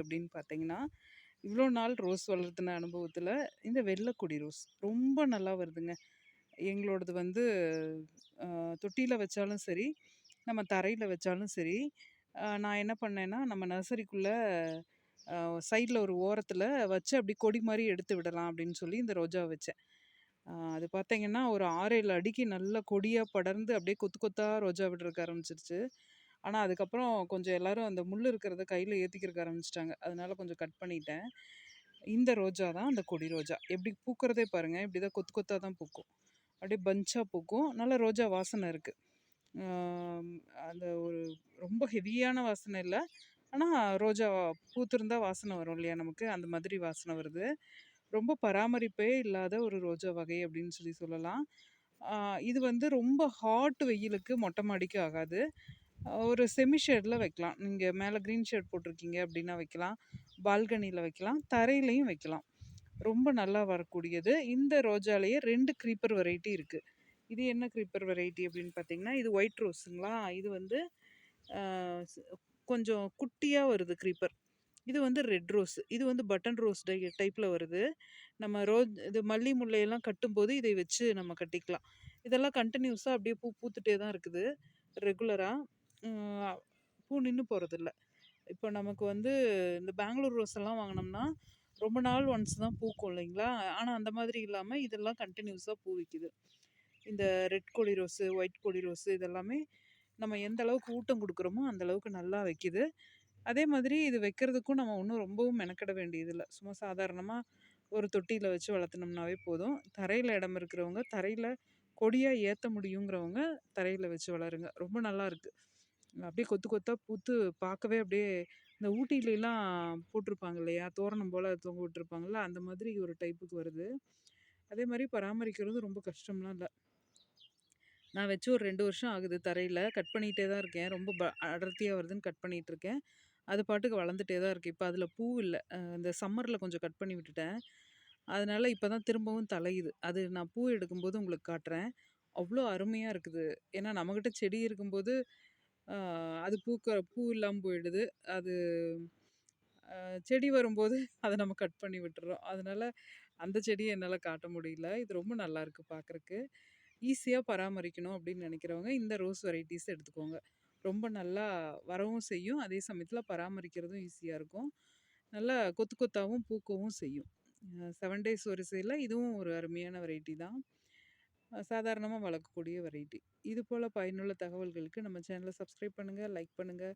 அப்படின்னு பார்த்தீங்கன்னா, இவ்வளோ நாள் ரோஸ் வளர்த்துன அனுபவத்தில் இந்த வெள்ளக்கொடி ரோஸ் ரொம்ப நல்லா வருதுங்க. எங்களோடது வந்து தொட்டியில் வச்சாலும் சரி, நம்ம தரையில் வச்சாலும் சரி, நான் என்ன பண்ணேன்னா, நம்ம நர்சரிக்குள்ளே சைடில் ஒரு ஓரத்தில் வச்சு அப்படி கொடி மாதிரி எடுத்து விடலாம் அப்படின்னு சொல்லி இந்த ரோஜா வச்சேன். அது பார்த்தீங்கன்னா, ஒரு 6, 7 அடிக்கு நல்ல கொடியாக படர்ந்து அப்படியே கொத்து கொத்தாக ரோஜா விடுறதுக்கு ஆரம்பிச்சிருச்சு ஆனால் அதுக்கப்புறம் கொஞ்சம் எல்லோரும் அந்த முள் இருக்கிறத கையில் ஏற்றிக்கிறக்க ஆரம்பிச்சிட்டாங்க அதனால் கொஞ்சம் கட் பண்ணிட்டேன். இந்த ரோஜா தான் அந்த கொடி ரோஜா. எப்படி பூக்கிறதே பாருங்கள் இப்படி தான் கொத்து கொத்தாக தான் பூக்கும். அப்படியே பஞ்சாக பூக்கும். நல்ல ரோஜா வாசனை இருக்குது அந்த ஒரு ரொம்ப ஹெவியான வாசனை இல்லை ஆனால் ரோஜா பூத்திருந்தா வாசனை வரும் இல்லையா நமக்கு, அந்த மாதிரி வாசனை வருது. ரொம்ப பராமரிப்பே இல்லாத ஒரு ரோஜா வகை அப்படின்னு சொல்லி சொல்லலாம். இது வந்து ரொம்ப ஹாட் வெயிலுக்கு மொட்டை மாடிக்கு ஆகாது. ஒரு செமி ஷேட்ல வைக்கலாம். நீங்கள் மேலே க்ரீன் ஷேட் போட்டிருக்கீங்க அப்படின்னா வைக்கலாம். பால்கனியில் வைக்கலாம். தரையிலையும் வைக்கலாம். ரொம்ப நல்லா வரக்கூடியது. இந்த ரோஜாலேயே ரெண்டு க்ரீப்பர் வெரைட்டி இருக்குது இது என்ன க்ரீப்பர் வெரைட்டி அப்படின்னு பார்த்தீங்கன்னா, இது ஒயிட் ரோஸுங்களா, இது வந்து கொஞ்சம் குட்டியாக வருது க்ரீப்பர். இது வந்து ரெட் ரோஸ். இது வந்து பட்டன் ரோஸ் டை டைப்பில் வருது. நம்ம ரோஜ் இது மல்லி, முல்லையெல்லாம் கட்டும்போது இதை வச்சு நம்ம கட்டிக்கலாம். இதெல்லாம் கண்டினியூஸாக அப்படியே பூ பூத்துட்டே தான் இருக்குது. ரெகுலராக பூ நின்று போகிறதில்ல இப்போ நமக்கு வந்து இந்த பெங்களூர் ரோஸ் எல்லாம் வாங்கினோம்னா ரொம்ப நாள் ஒன்ஸ் தான் பூக்கும் இல்லைங்களா? ஆனால் அந்த மாதிரி இல்லாமல் இதெல்லாம் கண்டினியூஸாக பூ வைக்குது. இந்த ரெட் கொடி ரோஸு, ஒயிட் கொடி ரோஸு இதெல்லாமே நம்ம எந்த அளவுக்கு ஊட்டம் கொடுக்குறோமோ அந்த அளவுக்கு நல்லா வைக்குது. அதே மாதிரி இது வைக்கிறதுக்கும் நம்ம ஒன்றும் ரொம்பவும் மெனக்கட வேண்டியதில்லை சும்மா சாதாரணமாக ஒரு தொட்டியில் வச்சு வளர்த்துனோம்னாவே போதும். தரையில் இடம் இருக்கிறவங்க, தரையில் கொடியாக ஏற்ற முடியுங்கிறவங்க தரையில் வச்சு வளருங்க. ரொம்ப நல்லா இருக்குது அப்படியே கொத்து கொத்தாக பூத்து பார்க்கவே அப்படியே இந்த ஊட்டிலலாம் போட்டிருப்பாங்க இல்லையா? தோரணம் போல் தொங்க விட்டுருப்பாங்கள்ல அந்த மாதிரி ஒரு டைப்புக்கு வருது. அதே மாதிரி பராமரிக்கிறது ரொம்ப கஷ்டம்லாம் இல்லை நான் வச்சு ஒரு ரெண்டு வருஷம் ஆகுது தரையில் கட் பண்ணிகிட்டே தான் இருக்கேன். ரொம்ப ப அடர்த்தியாக வருதுன்னு கட் பண்ணிகிட்டு இருக்கேன் அது பாட்டுக்கு வளர்ந்துட்டே தான் இருக்குது இப்போ அதில் பூ இல்லை இந்த சம்மரில் கொஞ்சம் கட் பண்ணி விட்டுட்டேன். அதனால் இப்போ தான் திரும்பவும் தலையுது அது நான் பூ எடுக்கும்போது உங்களுக்கு காட்டுறேன். அவ்வளோ அருமையாக இருக்குது. ஏன்னா நம்மக்கிட்ட செடி இருக்கும்போது, அது பூக்க பூ இல்லாமல் போயிடுது. அது செடி வரும்போது அதை நம்ம கட் பண்ணி விட்டுறோம் அதனால அந்த செடியை என்னால் காட்ட முடியல. இது ரொம்ப நல்லாயிருக்கு பார்க்குறக்கு ஈஸியாக பராமரிக்கணும் அப்படின்னு நினைக்கிறவங்க இந்த ரோஸ் வெரைட்டிஸ் எடுத்துக்கோங்க. ரொம்ப நல்லா வரவும் செய்யும். அதே சமயத்தில் பராமரிக்கிறதும் ஈஸியாக இருக்கும். நல்லா கொத்து கொத்தாகவும் பூக்கவும் செய்யும். அ 7 டேஸ் வரிசையில இதுவும் ஒரு அருமையான வெரைட்டி தான். சாதாரணமாக வளர்க்கக்கூடிய வெரைட்டி. இது போல் பயனுள்ள தகவல்களுக்கு நம்ம சேனலை சப்ஸ்கிரைப் பண்ணுங்கள் லைக் பண்ணுங்கள்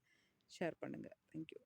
ஷேர் பண்ணுங்கள் தேங்க் யூ.